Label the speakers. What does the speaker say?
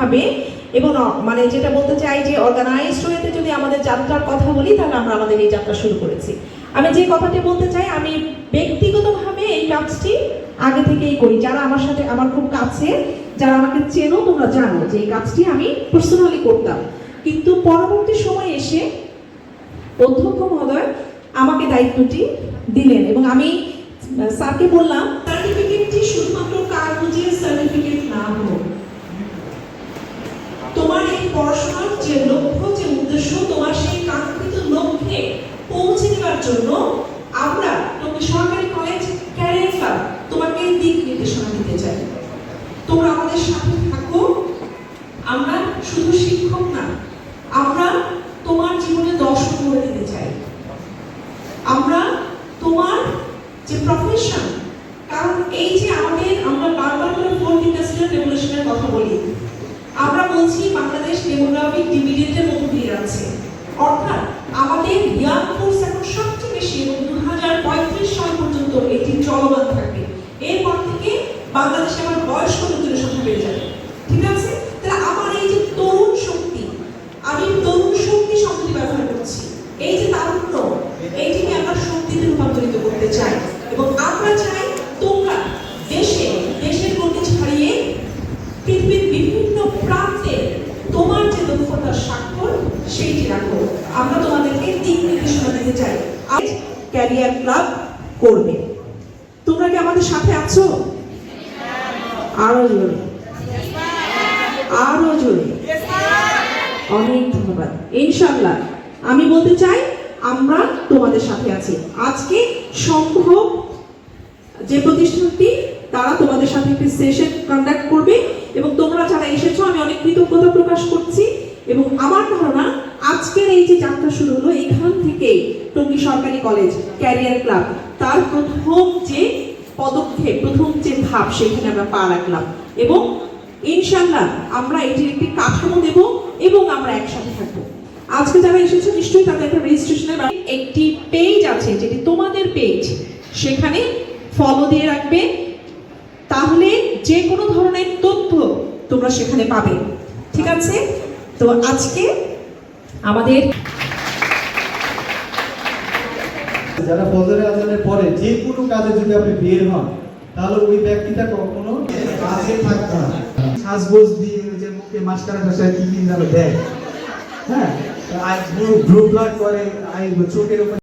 Speaker 1: ভাবে এবং মানে যেটা বলতে চাই যে অর্গানাইজড ওয়েতে যদি আমাদের যাত্রার কথা বলি, তাহলে আমরা আমাদের এই যাত্রা শুরু করেছি। আমি যে কথাটি বলতে চাই, আমি ব্যক্তিগতভাবে এই কাজটি আগে থেকেই করি। যারা আমার সাথে, আমার খুব কাছে, যারা আমাকে চেনো, তোমরা জানো যে এই কাজটি আমি পার্সোনালি করতাম। কিন্তু পরবর্তী সময় এসে অধ্যক্ষ মহোদয় আমাকে দায়িত্বটি দিলেন এবং আমি স্যারকে বললাম সার্টিফিকেটটি শুধুমাত্র কাগজের সার্টিফিকেট না হোক তোমার এই পড়াশোনার যে লক্ষ্য, যে উদ্দেশ্য, তোমার সেই কাঙ্ক্ষিত লক্ষ্যে পৌঁছে দেওয়ার জন্য আমরা তোমাকে সরকারি কলেজ ক্যারিয়ার ক্লাব তোমাকে দিক নির্দেশনা দিতে চাই। তোমরা আমাদের সাথে থাকো। আমরা শুধু শিক্ষক না, আমরা তোমার জীবনে দর্শন করে দিতে চাই। আমরা তোমার যে প্রফেশন কারণ এই যে আমাদের, আমরা বারবার করে ফোর্থ ইন্ডাস্ট্রিয়াল রেভলিউশনের কথা বলি আমরা বলছি বাংলাদেশ ডেমোগ্রাফিক ডিভিডেন্টের মতো দিয়ে যাচ্ছে। অর্থাৎ আমাদের ইয়াং ফোর্স এখন সবচেয়ে বেশি এবং দু হাজার পঁয়ত্রিশ সাল পর্যন্ত এটি চলমান থাকবে। এরপর থেকে বাংলাদেশে আমার বয়স্ক লোকজনের সংখ্যা বেড়ে যাবে। ঠিক আছে তাহলে আমার এই যে তরুণ শক্তি আমি তরুণ শক্তি শব্দটি ব্যবহার করছি এই যে তারুণ্য এইটিকে আমরা শক্তিতে রূপান্তরিত করতে চাই এবং আমরা চাই তোমরা দেশে দেশের গতি ছাড়িয়ে পৃথিবীর বিভিন্ন প্রান্তে স্বাক্ষর সেইটি রাখো। আমরা তোমাদেরকে দিতে চাই। ক্যারিয়ার ক্লাব করবে। তোমরা কি আমাদের সাথে আছো? আরও জোরে। আরও জোরে। অনেক ধন্যবাদ। ইনশাআল্লাহ। আমি বলতে চাই, আমরা তোমাদের সাথে আছি। আজকে সম্ভব যে প্রতিষ্ঠানটি, তারা তোমাদের সাথে একটি সেশন কন্ডাক্ট করবে। এবং তোমরা যারা এসেছ, আমি অনেক কৃতজ্ঞতা প্রকাশ করছি। এবং আমার ধারণা আজকের এই যে যাত্রা শুরু হলো, এখান থেকেই টঙ্গী সরকারি কলেজ, ক্যারিয়ার ক্লাব, তার প্রথম যে পদক্ষেপ, প্রথম যে ধাপ, সেখানে আমরা পা রাখলাম। এবং ইনশাল্লাহ আমরা এটির একটি কাঠামো দেব এবং আমরা একসাথে থাকব। আজকে যারা এসেছে, নিশ্চয়ই তাদের একটা রেজিস্ট্রেশনের একটি পেজ আছে, যেটি তোমাদের পেজ সেখানে ফলো দিয়ে রাখবে। তাহলে যে কোনো ধরনের তথ্য তোমরা সেখানে পাবে। ঠিক আছে? তো আজকে আমাদের
Speaker 2: যারা ফজরে আজানের পরে যে কোনো কাজে যদি আপনি বের হন, তাহলে ওই ব্যক্তিটা কখনো কাজে থাকবে না। সাজগোজ দিয়ে যে মুখে মাস্কারা টাস্কারা কি কি দেয়। হ্যাঁ আই ব্লু ব্লাড করে চোখের উপরে